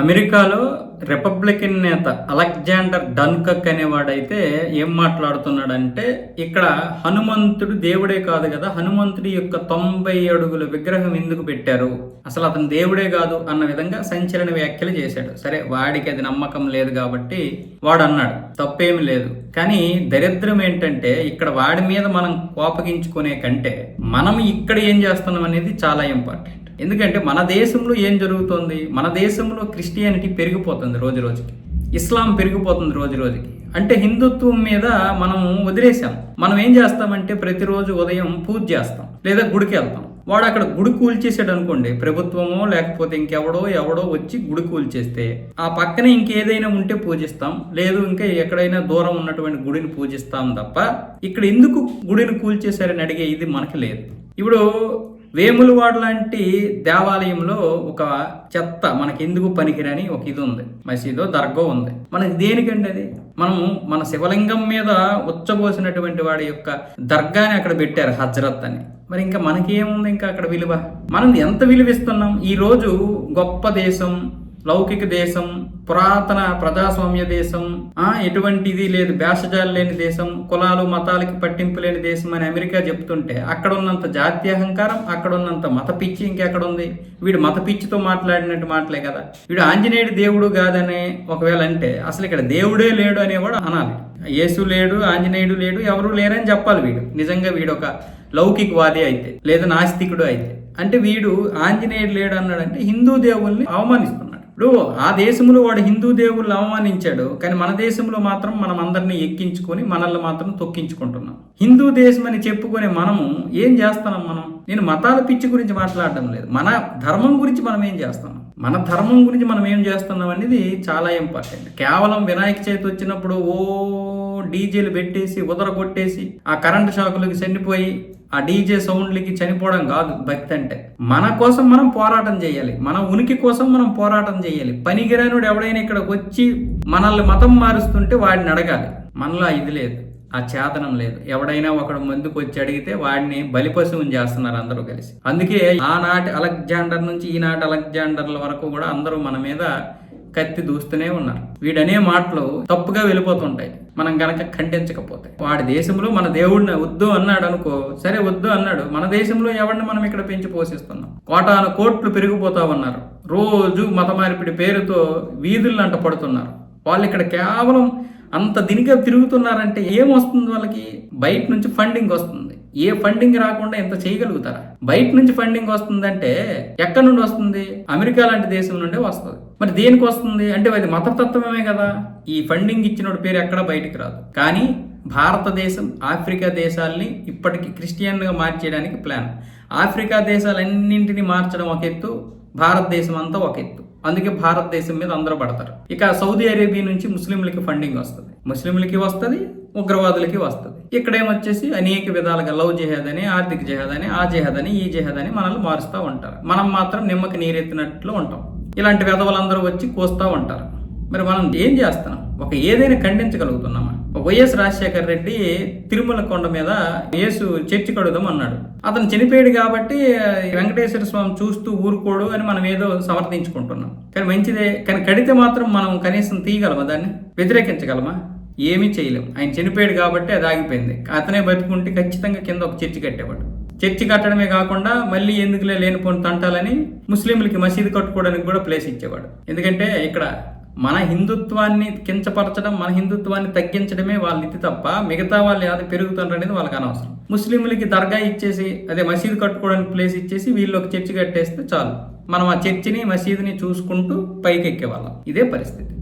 అమెరికాలో రిపబ్లికన్ నేత అలెగ్జాండర్ డన్కక్ అనేవాడైతే ఏం మాట్లాడుతున్నాడంటే ఇక్కడ హనుమంతుడు దేవుడే కాదు కదా హనుమంతుడి యొక్క తొంభై అడుగుల విగ్రహం ఎందుకు పెట్టారు? అసలు అతను దేవుడే కాదు అన్న విధంగా సంచలన వ్యాఖ్యలు చేశాడు. సరే వాడికి అది నమ్మకం లేదు కాబట్టి వాడు అన్నాడు తప్పేమి లేదు. కానీ దరిద్రం ఏంటంటే ఇక్కడ వాడి మీద మనం కోపగించుకునే కంటే మనం ఇక్కడ ఏం చేస్తున్నాం అనేది చాలా ఇంపార్టెంట్. ఎందుకంటే మన దేశంలో ఏం జరుగుతోంది? మన దేశంలో క్రిస్టియానిటీ పెరిగిపోతుంది రోజు రోజుకి. ఇస్లాం పెరిగిపోతుంది రోజు రోజుకి. అంటే హిందుత్వం మీద మనం వదిలేసాం మనం ఏం చేస్తామంటే ప్రతిరోజు ఉదయం పూజ చేస్తాం లేదా గుడికి వెళ్తాం. వాడు అక్కడ గుడి కూల్చేసాడు అనుకోండి ప్రభుత్వమో లేకపోతే ఇంకెవడో ఎవడో వచ్చి గుడి కూల్చేస్తే ఆ పక్కన ఇంకేదైనా ఉంటే పూజిస్తాం. లేదు ఇంకా ఎక్కడైనా దూరం ఉన్నటువంటి గుడిని పూజిస్తాం తప్ప ఇక్కడ ఎందుకు గుడిని కూల్చేశారని అడిగే ఇది మనకి లేదు. ఇప్పుడు వేములవాడ లాంటి దేవాలయంలో ఒక చెత్త మనకి ఎందుకు పనికిరని ఒక ఇది ఉంది. మసీదో దర్గో ఉంది. మనకి దేనికండి అది? మనం మన శివలింగం మీద ఉచ్చబోసినటువంటి వాడి యొక్క దర్గాని అక్కడ పెట్టారు హజరత్ అని. మరి ఇంకా మనకి ఏముంది ఇంకా అక్కడ విలువ? మనం ఎంత విలువిస్తున్నాం? ఈ రోజు గొప్ప దేశం లౌకిక దేశం పురాతన ప్రజాస్వామ్య దేశం ఆ ఎటువంటిది లేదు భేషజాలు లేని దేశం కులాలు మతాలకి పట్టింపు లేని దేశం అని అమెరికా చెప్తుంటే అక్కడ ఉన్నంత జాతీయ అహంకారం అక్కడ ఉన్నంత మత పిచ్చి ఇంకెక్కడ ఉంది వీడు మత పిచ్చితో మాట్లాడినట్టు మాటలే కదా. వీడు ఆంజనేయుడు దేవుడు కాదని ఒకవేళ అంటే అసలు ఇక్కడ దేవుడే లేడు అనేవాడు అనాలి. యేసు లేడు ఆంజనేయుడు లేడు ఎవరు లేరని చెప్పాలి వీడు. నిజంగా వీడు ఒక లౌకికవాది అయితే లేదా నాస్తికుడు అయితే. అంటే వీడు ఆంజనేయుడు లేడు అన్నాడంటే హిందూ దేవుల్ని అవమానిస్తున్నాడు. ఇప్పుడు ఆ దేశంలో వాడు హిందూ దేవుళ్ళు అవమానించాడు కానీ మన దేశంలో మాత్రం మనం అందరినీ ఎక్కించుకొని మనల్ని మాత్రం తొక్కించుకుంటున్నాం. హిందూ దేశం అని చెప్పుకునే మనము ఏం చేస్తున్నాం మనం? నేను మతాల పిచ్చి గురించి మాట్లాడడం లేదు. మన ధర్మం గురించి మనం ఏం చేస్తున్నాం? మన ధర్మం గురించి మనం ఏం చేస్తున్నాం అనేది చాలా ఇంపార్టెంట్ కేవలం వినాయక చవితి వచ్చినప్పుడు ఓ డీజేలు పెట్టేసి ఉదర కొట్టేసి ఆ కరెంటు షాకులకి చనిపోయి ఆ డీజే సౌండ్లకి చనిపోవడం కాదు భక్తి అంటే. మన కోసం మనం పోరాటం చేయాలి. మన ఉనికి కోసం మనం పోరాటం చేయాలి. పనికిరానుడు ఎవడైనా ఇక్కడికి వచ్చి మనల్ని మతం మారుస్తుంటే వాడిని అడగాలి. మనలో ఇది లేదు ఆ చేతనం లేదు. ఎవడైనా ఒకడు ముందుకు వచ్చి అడిగితే వాడిని బలిపశువుని చేస్తున్నారు అందరూ కలిసి. అందుకే ఆనాటి అలెగ్జాండర్ నుంచి ఈనాటి అలెగ్జాండర్ల వరకు కూడా అందరూ మన మీద కత్తి దూస్తూనే ఉన్నారు. వీడనే మాటలు తప్పుగా వెళ్ళిపోతుంటాయి. మనం గనక ఖండించకపోతే. వాడి దేశంలో మన దేవుడిని వద్దు అన్నాడు అనుకో సరే వద్దు అన్నాడు. మన దేశంలో ఎవరిని మనం ఇక్కడ పెంచి పోషిస్తున్నాం? కోటాను కోట్లు పెరిగిపోతా ఉన్నారు రోజు మత మార్పిడి పేరుతో వీధులను అంట పడుతున్నారు. వాళ్ళు ఇక్కడ కేవలం అంత దినిగా తిరుగుతున్నారంటే ఏం వస్తుంది వాళ్ళకి? బయట నుంచి ఫండింగ్ వస్తుంది. ఏ ఫండింగ్ రాకుండా ఇంత చేయగలుగుతారా? బయట నుంచి ఫండింగ్ వస్తుందంటే ఎక్కడి నుండి వస్తుంది? అమెరికా లాంటి దేశం నుండే వస్తుంది. మరి దేనికి వస్తుంది? అంటే అది మతతత్వమే కదా. ఈ ఫండింగ్ ఇచ్చిన పేరు ఎక్కడ బయటికి రాదు. కానీ భారతదేశం ఆఫ్రికా దేశాలని ఇప్పటికి క్రిస్టియన్గా మార్చేయడానికి ప్లాన్ ఆఫ్రికా దేశాలన్నింటినీ మార్చడం ఒక ఎత్తు భారతదేశం అంతా ఒక ఎత్తు. అందుకే భారతదేశం మీద అందరూ పడతారు. ఇక సౌదీ అరేబియా నుంచి ముస్లింలకి ఫండింగ్ వస్తుంది. ముస్లింలకి వస్తుంది ఉగ్రవాదులకి వస్తుంది. ఇక్కడ ఏమొచ్చేసి అనేక విధాలుగా లవ్ జెహాద్ అని ఆర్థిక జెహాద్ అని ఆ జెహాద్ అని ఈ జెహాద్ అని మనల్ని మారుస్తూ ఉంటారు. మనం మాత్రం నిమ్మకి నీరెత్తినట్లు ఉంటాం. ఇలాంటి విధవలందరూ వచ్చి కోస్తూ ఉంటారు. మరి మనం ఏం చేస్తున్నాం ఒక ఏదైనా ఖండించగలుగుతున్నామా? వైఎస్ రాజశేఖర రెడ్డి తిరుమల కొండ మీద యేసు చర్చి కడుదాం అన్నాడు అతను చనిపోయాడు కాబట్టి వెంకటేశ్వర స్వామి చూస్తూ ఊరుకోడు అని మనం ఏదో సమర్థించుకుంటున్నాం. కానీ మంచిదే. కానీ కడితే మాత్రం మనం కనీసం తీయగలమా దాన్ని? వ్యతిరేకించగలమా? ఏమీ చేయలేం. ఆయన చనిపోయాడు కాబట్టి అది ఆగిపోయింది. అతనే బతుకుంటే ఖచ్చితంగా కింద ఒక చర్చి కట్టేవాడు. చర్చి కట్టడమే కాకుండా మళ్ళీ ఎందుకులే లేనిపోని తంటాలని ముస్లింలకి మసీదు కట్టుకోవడానికి కూడా ప్లేస్ ఇచ్చేవాడు. ఎందుకంటే ఇక్కడ మన హిందుత్వాన్ని కించపరచడం మన హిందుత్వాన్ని తగ్గించడమే వాళ్ళ ఇది తప్ప మిగతా వాళ్ళు అది పెరుగుతుండ్రు అనేది వాళ్ళకి అనవసరం. ముస్లింలకి దర్గా ఇచ్చేసి అదే మసీదు కట్టుకోవడానికి ప్లేస్ ఇచ్చేసి వీళ్ళు ఒక చర్చి కట్టేస్తే చాలు. మనం ఆ చర్చిని మసీదుని చూసుకుంటూ పైకి ఎక్కేవాళ్ళం ఇదే పరిస్థితి.